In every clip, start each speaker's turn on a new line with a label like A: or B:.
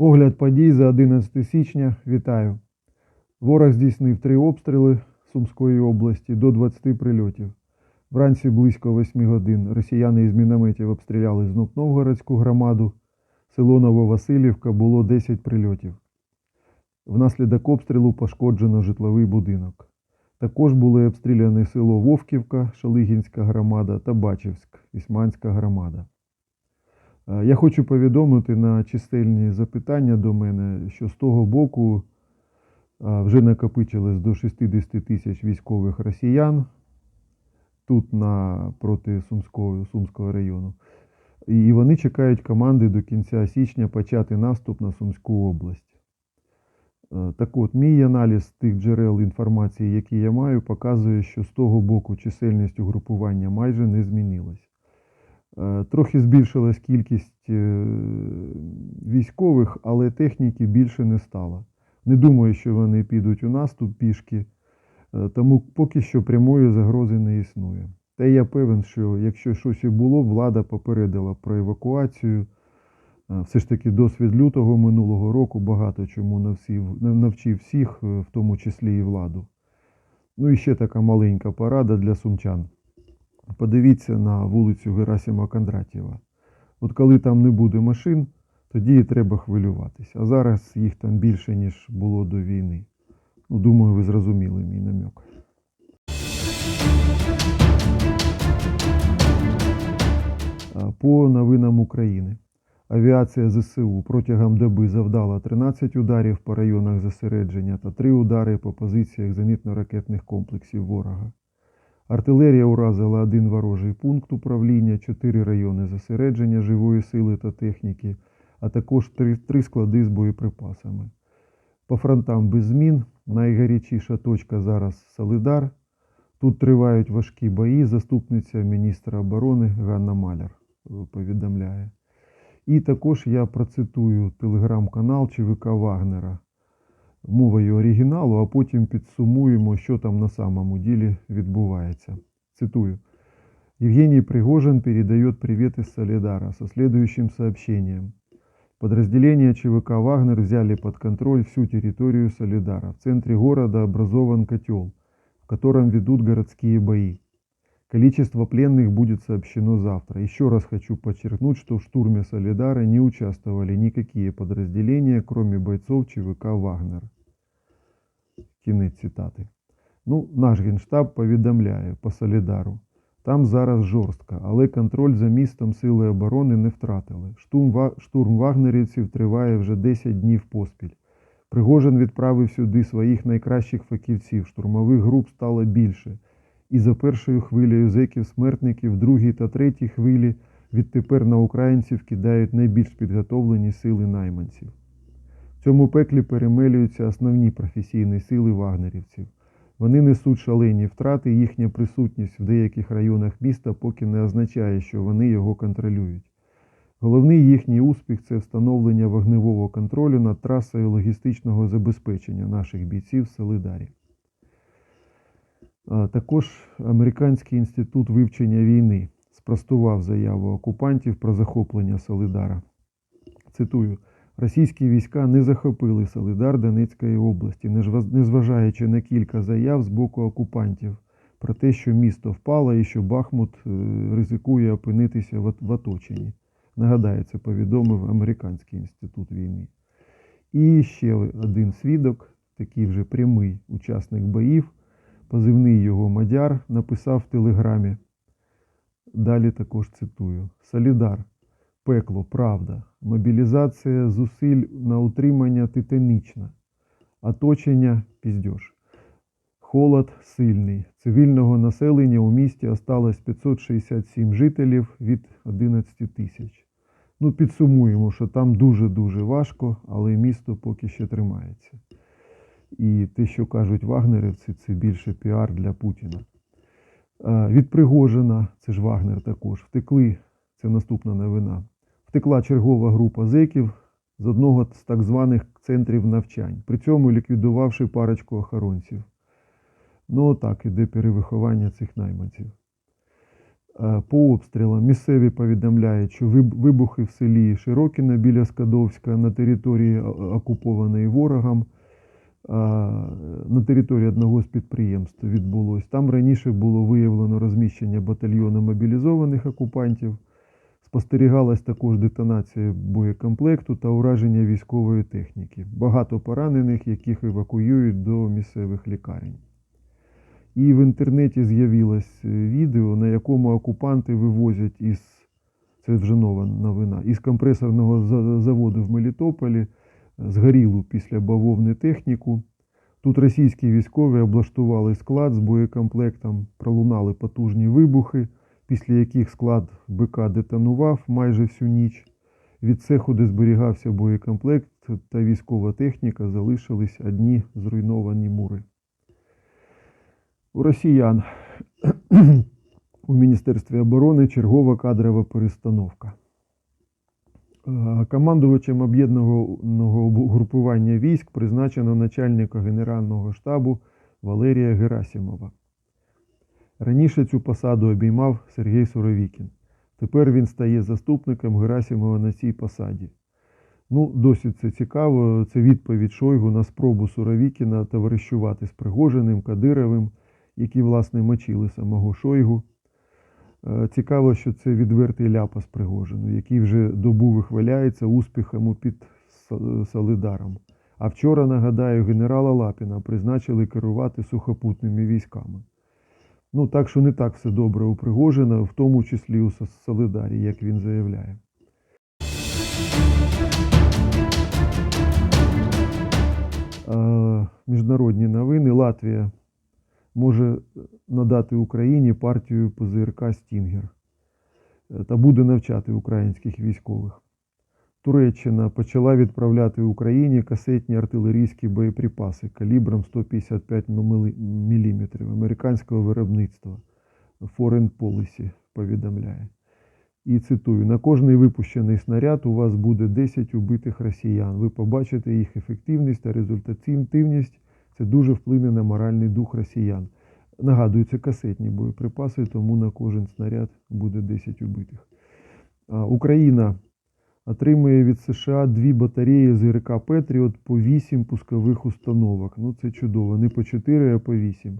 A: Огляд подій за 11 січня. Вітаю. Ворог здійснив три обстріли Сумської області до 20 прильотів. Вранці близько 8 годин росіяни із мінометів обстріляли знов Новгородську громаду. Село Нововасилівка було 10 прильотів. Внаслідок обстрілу пошкоджено житловий будинок. Також були обстріляні село Вовківка, Шалигінська громада та Бачівськ, Ісманська громада. Е, Я хочу повідомити на чисельні запитання до мене, що з того боку е, вже накопичилось до 60 тисяч військових росіян тут на проти Сумського, Сумського району. І вони чекають команди до кінця січня почати наступ на Сумську область. Е, Так от, мій аналіз тих джерел інформації, які я маю, показує, що з того боку чисельність угрупування майже не змінилась. Е, Трохи збільшилась кількість е, військових, але техніки більше не стало. Не думаю, що вони підуть у наступ пішки, е, тому поки що прямої загрози не існує. Та я певен, що якщо щось і було, влада попередила про евакуацію. Все ж таки досвід лютого минулого року багато чому навсів, навчив всіх, в тому числі і владу. Ну і ще така маленька порада для сумчан. Подивіться на вулицю Герасима Кондратєва. От коли там не буде машин, тоді і треба хвилюватись. А зараз їх там більше, ніж було до війни. Ну, думаю, ви зрозуміли мій намек. По новинам України. Авіація ЗСУ протягом доби завдала 13 ударів по районах зосередження та 3 удари по позиціях зенітно-ракетних комплексів ворога. Артилерія уразила один ворожий пункт управління, 4 райони зосередження живої сили та техніки, а також 3, 3 склади з боєприпасами. По фронтам без змін. Найгарячіша точка зараз Солидар. Тут тривають важкі бої. Заступниця міністра оборони Ганна Маляр е, повідомляє. І також я процитую телеграм-канал ЧВК Вагнера мовою оригіналу, а потім підсумуємо, що там на самому ділі відбувається. Цитую. Евгений Пригожин передает привет из Солидара со следующим сообщением. Подразделения ЧВК «Вагнер» взяли под контроль всю территорию Солидара. В центре города образован котел, в котором ведут городские бои. Количество пленных будет сообщено завтра. Еще раз хочу подчеркнуть, что в штурме Солидара не участвовали никакие подразделения, кроме бойцов ЧВК «Вагнер». Кінець цитати. Ну, наш генштаб повідомляє по Солідару. Там зараз жорстко, але контроль за містом Сили оборони не втратили. Штурм, штурм вагнерівців триває вже 10 днів поспіль. Пригожин відправив сюди своїх найкращих фахівців. Штурмових груп стало більше. І за першою хвилею зеків-смертників, другій та третій хвилі відтепер на українців кидають найбільш підготовлені сили найманців. В цьому пеклі перемелюються основні професійні сили вагнерівців. Вони несуть шалені втрати, їхня присутність в деяких районах міста поки не означає, що вони його контролюють. Головний їхній успіх це встановлення вогневого контролю над трасою логістичного забезпечення наших бійців в. Також Американський інститут вивчення війни спростував заяву окупантів про захоплення Солидара. Цитую. Російські війська не захопили Солидар Донецької області, незважаючи на кілька заяв з боку окупантів про те, що місто впало і що Бахмут е, ризикує опинитися в оточенні. Нагадаю, це повідомив Американський інститут війни. І ще один свідок, такий вже прямий учасник боїв, позивний його Мадяр, написав в телеграмі. Далі також цитую: Солідар. Пекло, правда, мобілізація зусиль на утримання титанічна, оточення піздьош. Холод сильний. Цивільного населення у місті осталось 567 жителів від 11 тисяч. Ну, підсумуємо, що там дуже-дуже важко, але місто поки ще тримається. І те, що кажуть вагнерівці, це більше піар для Путіна. Е, Від Пригожина, це ж Вагнер також, втекли, це наступна новина. Втекла чергова група зеків з одного з так званих центрів навчань, при цьому ліквідувавши парочку охоронців. Ну, отак іде перевиховання цих найманців. Е, По обстрілам місцеві повідомляють, що вибухи в селі Широкіна біля Скадовська на території окупованої ворогом на території одного з підприємств відбулось. Там раніше було виявлено розміщення батальйону мобілізованих окупантів. Спостерігалась також детонація боєкомплекту та ураження військової техніки. Багато поранених, яких евакуюють до місцевих лікарень. І в інтернеті з'явилось е, відео, на якому окупанти вивозять із це вже нова новина, із компресорного заводу в Мелітополі згорілу після бавовни техніку. Тут російські військові облаштували склад з боєкомплектом, пролунали потужні вибухи, після яких склад БК детонував майже всю ніч. Від цеху, де зберігався боєкомплект та військова техніка, залишились одні зруйновані мури. У росіян у Міністерстві оборони чергова кадрова перестановка. Е, Командувачем об'єднаного групування військ призначено начальника Генерального штабу Валерія Герасимова. Раніше цю посаду обіймав Сергій Суровікін. Тепер він стає заступником Герасимова на цій посаді. Ну, досить це цікаво. Це відповідь Шойгу на спробу Суровікіна товаришувати з Пригожиним, Кадировим, які, власне, мочили самого Шойгу. Е, Цікаво, що це відвертий ляпас Пригожину, який вже добу вихваляється успіхами під Солидаром. А вчора, нагадаю, генерала Лапіна призначили керувати сухопутними військами. Ну, так що не так все добре у Пригожина, в тому числі у Солидарі, як він заявляє. Е, Міжнародні новини. Латвія може надати Україні партію ПЗРК Стінгер е, та буде навчати українських військових. Туреччина почала відправляти Україні касетні артилерійські боєприпаси калібром 155 мм американського виробництва. Foreign Policy повідомляє. І цитую: на кожний випущений снаряд у вас буде 10 убитих росіян. Ви побачите їх ефективність та результативність. Це дуже вплине на моральний дух росіян. Нагадую, це касетні боєприпаси, тому на кожен снаряд буде 10 убитих. Україна отримує від США дві батареї ЗРК Петріот по 8 пускових установок. Ну, це чудово. Не по 4, а по 8.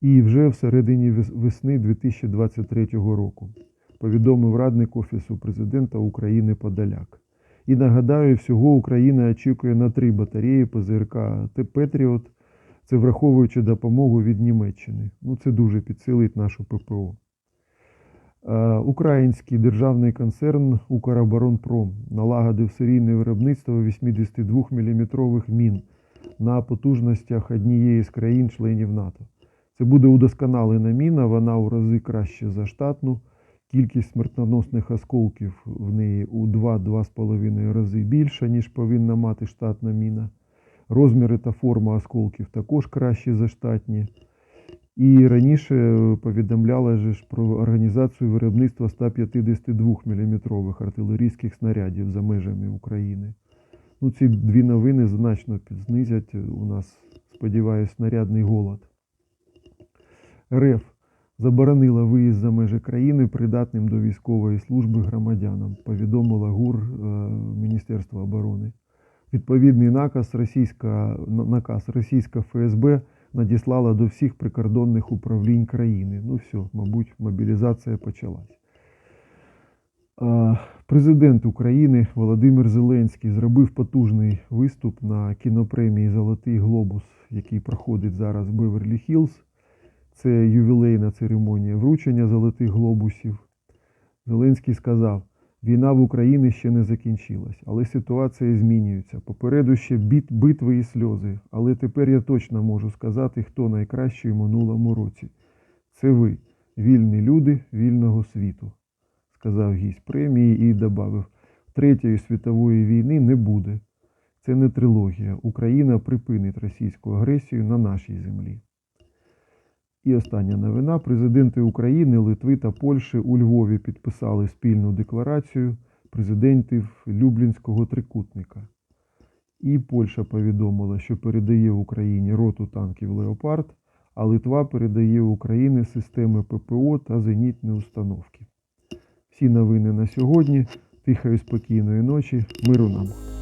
A: І вже всередині вес- весни 2023 року, повідомив радник Офісу президента України Подоляк. І нагадаю, всього Україна очікує на три батареї ПЗРК Т- Петріот. Це враховуючи допомогу від Німеччини. Ну, це дуже підсилить нашу ППО. Український державний концерн Укроборонпром налагодив серійне виробництво 82 мм мін на потужностях однієї з країн-членів НАТО. Це буде удосконалена міна, вона у рази краще за штатну. Кількість смертоносних осколків в неї у 2-2,5 рази більша, ніж повинна мати штатна міна. Розміри та форма осколків також кращі за штатні. І раніше повідомляла ж про організацію виробництва 152 мм артилерійських снарядів за межами України. Ну, ці дві новини значно підзнизять у нас, сподіваюся, снарядний голод. РФ заборонила виїзд за межі країни придатним до військової служби громадянам, повідомила ГУР е, Міністерства оборони. Відповідний наказ російська, наказ російська ФСБ надіслала до всіх прикордонних управлінь країни. Ну все, мабуть, мобілізація почалась. Президент України Володимир Зеленський зробив потужний виступ на кінопремії Золотий глобус, який проходить зараз в Беверлі Хіллз. Це ювілейна церемонія вручення золотих глобусів. Зеленський сказав: війна в Україні ще не закінчилась, але ситуація змінюється. Попереду ще битви і сльози. Але тепер я точно можу сказати, хто найкращий в минулому році. Це ви, вільні люди вільного світу, сказав гість премії і додав: Третьої світової війни не буде. Це не трилогія. Україна припинить російську агресію на нашій землі. І остання новина. Президенти України, Литви та Польщі у Львові підписали спільну декларацію президентів Люблінського трикутника. І Польща повідомила, що передає Україні роту танків Леопард, а Литва передає Україні системи ППО та зенітні установки. Всі новини на сьогодні. Тихої спокійної ночі. Миру нам.